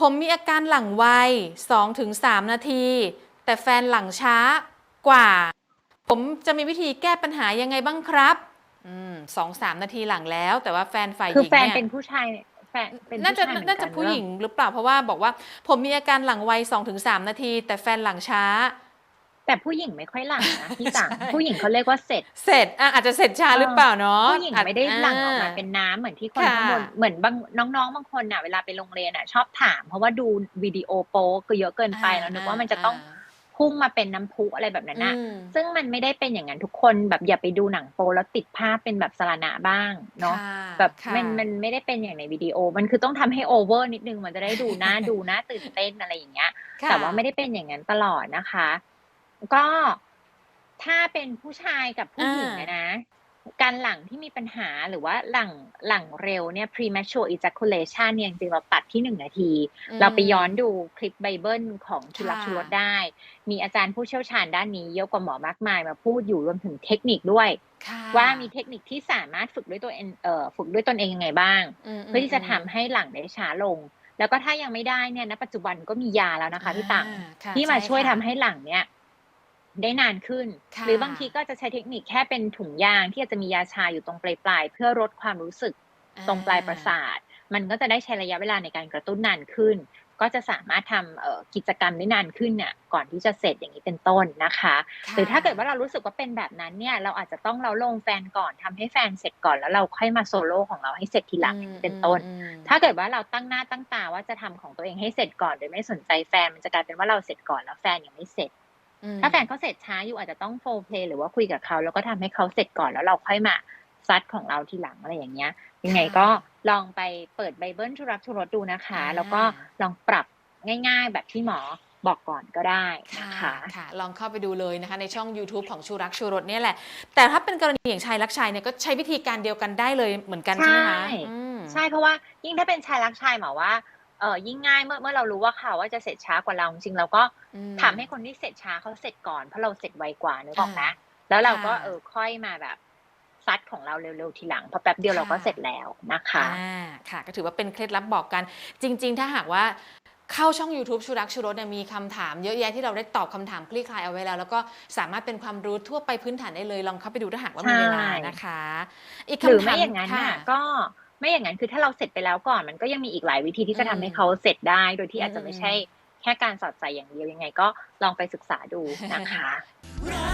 ผมมีอาการหลังไว 2-3 นาที แต่แฟนหลังช้ากว่า ผมจะมีวิธีแก้ปัญหายังไงบ้างครับอืมสองสามนาทีหลังแล้ว แต่ว่าแฟนฝ่ายหคือญิงแฟนเนี่ยเป็นผู้ชายแฟนเป็นน่าผู้จะชายเหมือนน่าจะกันผู้หญิงหรือเปล่าเพราะว่าบอกว่า ผมมีอาการหลังไว2-3นาที แต่แฟนหลังช้า แต่ผู้หญิงไม่ค่อยหลังนะพี่ต่างใช่ผู้หญิงเขาเรียกว่าเสร็จ เสร็จอะอาจจะเสร็จช้าหรือเปล่าเนาะผู้หญิงไม่ได้หลั่งออกมาเป็นน้ำเหมือนที่คนค่ะข้างบนเหมือนบางน้องๆบางคนน่ะเวลาไปโรงเรียนน่ะ ชอบถาม เพราะว่าดูวิดีโอโป๊ก็เยอะเกินไปแล้วนึกว่ามันจะต้องพุ่งมาเป็นน้ำพุอะไรแบบนั้นอ่านะอืมซึ่งมันไม่ได้เป็นอย่างนั้นทุกคนแบบอย่าไปดูหนังโป๊แล้วติดภาพเป็นแบบสารณะบ้างเนาะค่ะแบบค่ะมันมันไม่ได้เป็นอย่างในวิดีโอ มันคือต้องทำให้โอเวอร์นิดนึงมันจะได้ดูน่าดูน่าตื่นเต้นอะไรอย่างเงี้ยค่ะแต่ว่าไม่ได้เป็นอย่างนั้นตลอดนะคะ ก็ถ้าเป็นผู้ชายกับผู้หญิงอะนะ การหลังที่มีปัญหาหรือว่าหลังหลังเร็วเนี่ย premature ejaculation เนี่ยจริงๆเราตัดที่หนึ่งนาทีอืมเราไปย้อนดูคลิปไบเบิลของชุลักค่ะชุรสได้ มีอาจารย์ผู้เชี่ยวชาญด้านนี้เยอะกว่าหมอมากมายมาพูดอยู่รวมถึงเทคนิคด้วยค่ะว่ามีเทคนิคที่สามารถฝึกด้วยตัวเองเอ่อฝึกด้วยตนเองยังไงบ้างมเพื่อที่จะทำให้หลังได้ช้าลง แล้วก็ถ้ายังไม่ได้เนี่ยณปัจจุบันก็มียาแล้วนะคะพี่ตังอ่าค่ะที่มาใช่วยทำค่ะให้หลังเนี่ย ได้นานขึ้นค่ะหรือบางทีก็จะใช้เทคนิคแค่เป็นถุงยางที่อาจจะมียาชาอยู่ตรงปลายๆเพื่อลดความรู้สึกตรงปลายประสาท มันก็จะได้ใช้ระยะเวลาในการกระตุ้นนานขึ้น ก็จะสามารถทำเอ่อกิจกรรมได้นานขึ้นน่ะก่อนที่จะเสร็จอย่างนี้เป็นต้นนะคะค่ะหรือถ้าเกิดว่าเรารู้สึกว่าเป็นแบบนั้นเนี่ย เราอาจจะต้องเราลงแฟนก่อนทำให้แฟนเสร็จก่อนแล้วเราค่อยมาโซโล่ของเราให้เสร็จทีหลังอืมเป็นต้นอืมถ้าเกิดว่าเราตั้งหน้าตั้งตาว่าจะทำของตัวเองให้เสร็จก่อนโดยไม่สนใจแฟนมันจะกลายเป็นว่าเราเสร็จก่อนแล้วแฟนยังไม่เสร็จอืม ถ้าแฟนเขาเสร็จช้าอยู่อาจจะต้องโฟเพลหรือว่าคุยกับเขาแล้วก็ทำให้เขาเสร็จก่อนแล้วเราค่อยมาซัดของเราทีหลังอะไรอย่างเงี้ย ยังไงก็ลองไปเปิดไบเบิลชุรักชุรสดูนะคะ แล้วก็ลองปรับง่ายๆ แบบที่หมอบอกก่อนก็ได้นะค่ะคะค่ะ ลองเข้าไปดูเลยนะคะ ในช่อง YouTube ของชูรักชูรสเนี่ยแหละ แต่ถ้าเป็นกรณีอย่างชายรักชายเนี่ยก็ใช้วิธีการเดียวกันได้เลยเหมือนกันใช่ไหมคะใช่อืมใช่เพราะว่ายิ่งถ้าเป็นชายรักชายหมอว่าเออยิ่งง่ายเมื่อเมื่อเรารู้ว่าเขาว่าจะเสร็จช้ากว่าเราจริงๆเราก็อืมทำให้คนที่เสร็จช้าเขาเสร็จก่อนเพราะเราเสร็จไวกว่านึกออกนะอ่าแล้วเราก็ค่ะเออค่อยมาแบบซัดของเราเร็วๆทีหลังเพราะแป๊บเดียวเราก็ค่ะเสร็จแล้วนะคะอ่าค่ะ ก็ถือว่าเป็นเคล็ดลับบอกกัน จริง ๆ ถ้าหากว่าเข้าช่อง YouTube ชูรักชูรสเนี่ยมีคำถามเยอะแยะที่เราได้ตอบคำถามคลี่คลายเอาไว้แล้ว แล้วก็สามารถเป็นความรู้ทั่วไปพื้นฐานได้เลย ลองเข้าไปดูถ้าหากว่ามีเวลาใช่นะคะ อีกหรือคำถาไม่มอย่างนั้นค่ะน่ะก็ ไม่อย่างนั้นคือถ้าเราเสร็จไปแล้วก่อน มันก็ยังมีอีกหลายวิธีที่จะอืมทำให้เขาเสร็จได้ โดยที่อาจจะอืมไม่ใช่แค่การสอดใส่อย่างเดียวยังไง ก็ลองไปศึกษาดูนะคะรักคือ